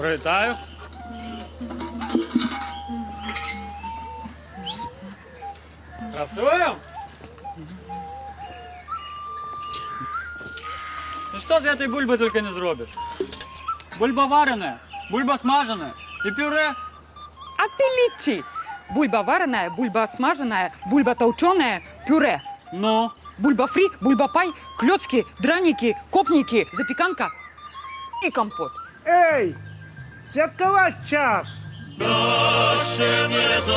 Привітаю. Працюємо. Ты что из этой бульбы только не зробишь? Бульба вареная, бульба смаженая и пюре. А ты лечи. Бульба вареная, бульба смаженная, бульба толченая, пюре. Ну, Бульба фри, бульба пай, клёцки, драники, копники, запеканка и компот. Ей! Святкувати час! з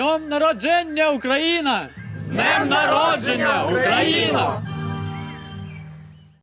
днем народження, Україна! З днем народження, Україна!